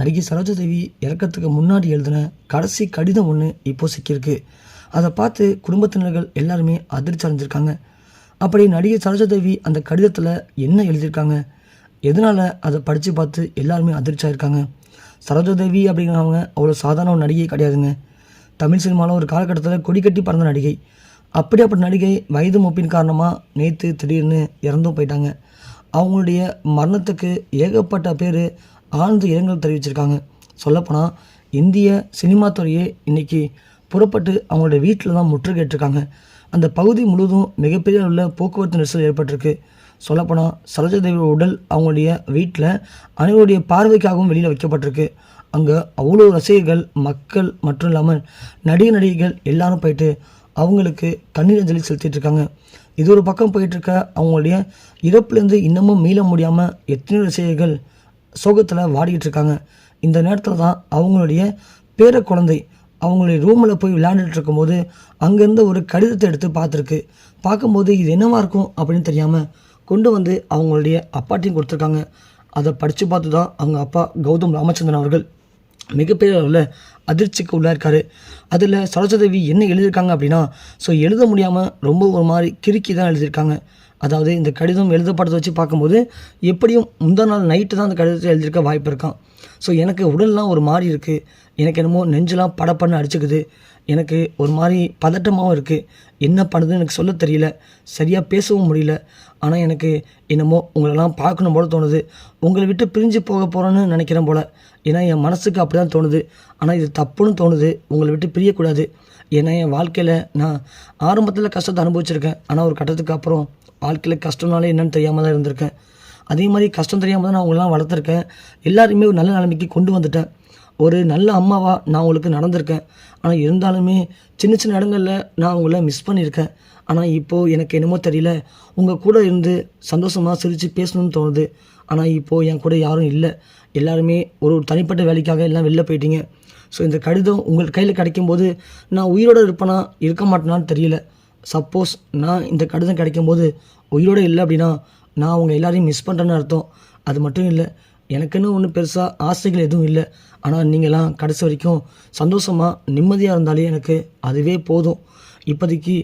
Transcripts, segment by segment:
நடிகை சரோஜாதேவி இறக்கிறதுக்கு முன்னாடி எழுதின கடைசி கடிதம் ஒன்று இப்போது சிக்கியிருக்கு. அதை பார்த்து குடும்பத்தினர்கள் எல்லாருமே அதிர்ச்சி அடைஞ்சிருக்காங்க. அப்படி நடிகை சரோஜாதேவி அந்த கடிதத்தில் என்ன எழுதியிருக்காங்க? எதனால் அதை படித்து பார்த்து எல்லாருமே அதிர்ச்சியாயிருக்காங்க சரோஜாதேவி அப்படிங்கிறவங்க அவ்வளோ சாதாரண ஒரு நடிகை கிடையாதுங்க. தமிழ் சினிமாவில் ஒரு காலகட்டத்தில் கொடி கட்டி பறந்த நடிகை. அப்படி அப்படி நடிகை வயது மூப்பின் காரணமாக நேற்று திடீர்னு இறந்தும் போயிட்டாங்க. அவங்களுடைய மரணத்துக்கு ஏகப்பட்ட பேர் ஆழ்ந்த இரங்கல் தெரிவிச்சிருக்காங்க. சொல்லப்போனால் இந்திய சினிமா துறையே இன்றைக்கி புறப்பட்டு அவங்களுடைய வீட்டில் தான் முற்றுகையிட்டிருக்காங்க அந்த பகுதி முழுவதும் மிகப்பெரிய உள்ள போக்குவரத்து நெரிசல் ஏற்பட்டிருக்கு. சொல்லப்போனால் சரோஜாதேவி உடல் அவங்களுடைய வீட்டில் அனைவருடைய பார்வைக்காகவும் வெளியில் வைக்கப்பட்டிருக்கு. அங்கே அவ்வளோ ரசிகர்கள் மக்கள் மற்றும் இல்லாமல் நடிகை நடிகைகள் எல்லாரும் போயிட்டு அவங்களுக்கு கண்ணீர் அஞ்சலி செலுத்திட்டு இருக்காங்க. இது ஒரு பக்கம் போயிட்டுருக்க அவங்களுடைய இறப்புலேருந்து இன்னமும் மீள முடியாமல் எத்தனையோ ரசிகர்கள் சோகத்தில் வாடிக்கிட்டு இருக்காங்க. இந்த நேரத்தில் தான் அவங்களுடைய பேர குழந்தை அவங்களுடைய ரூமில் போய் விளையாண்டுட்டு இருக்கும்போது அங்கேருந்து ஒரு கடிதத்தை எடுத்து பார்த்துருக்கு. பார்க்கும்போது இது என்னவா இருக்கும் அப்படின்னு தெரியாமல் கொண்டு வந்து அவங்களுடைய அப்பாட்டையும் கொடுத்துருக்காங்க. அதை படித்து பார்த்து தான் அவங்க அப்பா கௌதம் ராமச்சந்திரன் அவர்கள் மிகப்பெரிய அளவில் அதிர்ச்சிக்கு உள்ளாயிருக்காரு. அதில் சரோஜாதேவி என்ன எழுதியிருக்காங்க அப்படின்னா ஸோ எழுத முடியாமல் ரொம்ப ஒரு மாதிரி கிறுக்கி தான் எழுதியிருக்காங்க. அதாவது இந்த கடிதம் எழுதப்பட்டதை வச்சு பார்க்கும்போது எப்படியும் முந்தா நாள் நைட்டு தான் அந்த கடிதத்தை எழுதியிருக்க வாய்ப்பு இருக்கான் ஸோ எனக்கு உடல்லாம் ஒரு மாதிரி இருக்குது எனக்கு என்னமோ நெஞ்செல்லாம் படப்படன்னு அடிச்சுக்குது. எனக்கு ஒரு மாதிரி பதட்டமாகவும் இருக்குது என்ன பண்ணுதுன்னு எனக்கு சொல்ல தெரியல. சரியாக பேசவும் முடியல. ஆனால் எனக்கு என்னமோ உங்களெல்லாம் பார்க்கணும் போல தோணுது. உங்களை விட்டு பிரிஞ்சு போக போகிறேன்னு நினைக்கிறேன் போல். ஏன்னா என் மனசுக்கு அப்படி தான் தோணுது. ஆனால் இது தப்புன்னு தோணுது. உங்களை விட்டு பிரியக்கூடாது. ஏன்னா என் வாழ்க்கையில் நான் ஆரம்பத்தில் கஷ்டத்தை அனுபவிச்சிருக்கேன். ஆனால் ஒரு கட்டத்துக்கு அப்புறம் வாழ்க்கையில் கஷ்டம்னாலே என்னன்னு தெரியாமல் தான் இருந்திருக்கேன். அதே மாதிரி கஷ்டம் தெரியாமல் தான் நான் உங்களெல்லாம் வளர்த்துருக்கேன். எல்லாருமே ஒரு நல்ல நிலைமைக்கு கொண்டு வந்துட்டேன். ஒரு நல்ல அம்மாவாக நான் உங்களுக்கு நடந்திருக்கேன். ஆனால் இருந்தாலுமே சின்ன சின்ன இடங்களில் நான் உங்களை மிஸ் பண்ணியிருக்கேன். ஆனால் இப்போது எனக்கு என்னமோ தெரியல. உங்கள் கூட இருந்து சந்தோஷமாக சிரித்து பேசணும்னு தோணுது. ஆனால் இப்போது என் கூட யாரும் இல்லை. எல்லாருமே ஒரு ஒரு தனிப்பட்ட வேலைக்காக எல்லாம் வெளில போயிட்டீங்க. ஸோ இந்த கடிதம் உங்கள் கையில் கிடைக்கும்போது நான் உயிரோடு இருப்பேனா இருக்க மாட்டேனான்னு தெரியல. சப்போஸ் நான் இந்த கடிதம் கிடைக்கும்போது உயிரோடு இல்லை அப்படின்னா நான் அவங்க எல்லாரையும் மிஸ் பண்ணுறேன்னு அர்த்தம். அது மட்டும் இல்லை எனக்குன்னு ஒன்றும் பெருசாக ஆசைகள் எதுவும் இல்லை. ஆனால் நீங்களாம் கடைசி வரைக்கும் சந்தோஷமாக நிம்மதியாக இருந்தாலே எனக்கு அதுவே போதும். இப்போதைக்கு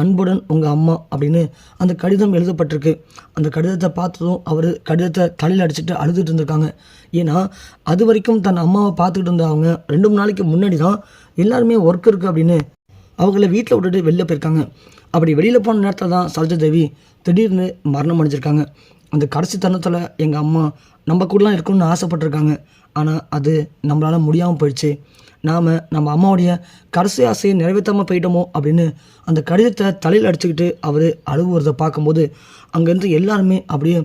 அன்புடன் உங்கள் அம்மா அப்படின்னு அந்த கடிதம் எழுதப்பட்டிருக்கு. அந்த கடிதத்தை பார்த்ததும் அவர் கடிதத்தை தலையில் அடிச்சுட்டு அழுதுட்டு இருந்திருக்காங்க. ஏன்னா அது வரைக்கும் தன் அம்மாவை பார்த்துக்கிட்டு இருந்த அவங்க ரெண்டு மூணு நாளைக்கு முன்னாடி தான் எல்லாருமே ஒர்க் இருக்குது அப்படின்னு அவங்கள வீட்டில் விட்டுட்டு வெளில போயிருக்காங்க. அப்படி வெளியில் போன நேரத்தில் தான் சரோஜா தேவி திடீர்னு மரணம் அடைஞ்சிருக்காங்க. அந்த கடைசி தருணத்தில் எங்கள் அம்மா நம்ம கூடலாம் இருக்கணும்னு ஆசைப்பட்டிருக்காங்க. ஆனால் அது நம்மளால் முடியாமல் போயிடுச்சு. நாம் நம்ம அம்மாவுடைய கடைசி ஆசையை நிறைவேற்றாமல் போயிட்டோமோ அப்படின்னு அந்த கடிதத்தை தலையில் அடிச்சுக்கிட்டு அவர் அழுவுறதை பார்க்கும்போது அங்கேருந்து எல்லாருமே அப்படியே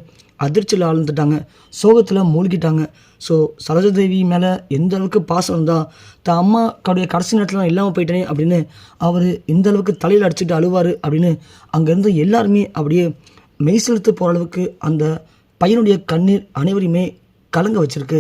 அதிர்ச்சியில் ஆழ்ந்துட்டாங்க. சோகத்தில் மூழ்கிட்டாங்க. ஸோ சரோஜாதேவி மேலே எந்த அளவுக்கு பாசம் இருந்தால் தான் கடைய கடைசி நேரத்தில் நான் இல்லாமல் போயிட்டேனே அப்படின்னு அவர் இந்த அளவுக்கு தலையில் அடிச்சுட்டு அழுவார் அப்படின்னு அங்கேருந்து எல்லாருமே அப்படியே மெய் செலுத்து போகிற அளவுக்கு அந்த பையனுடைய கண்ணீர் அனைவரையுமே கலங்க வச்சிருக்கு.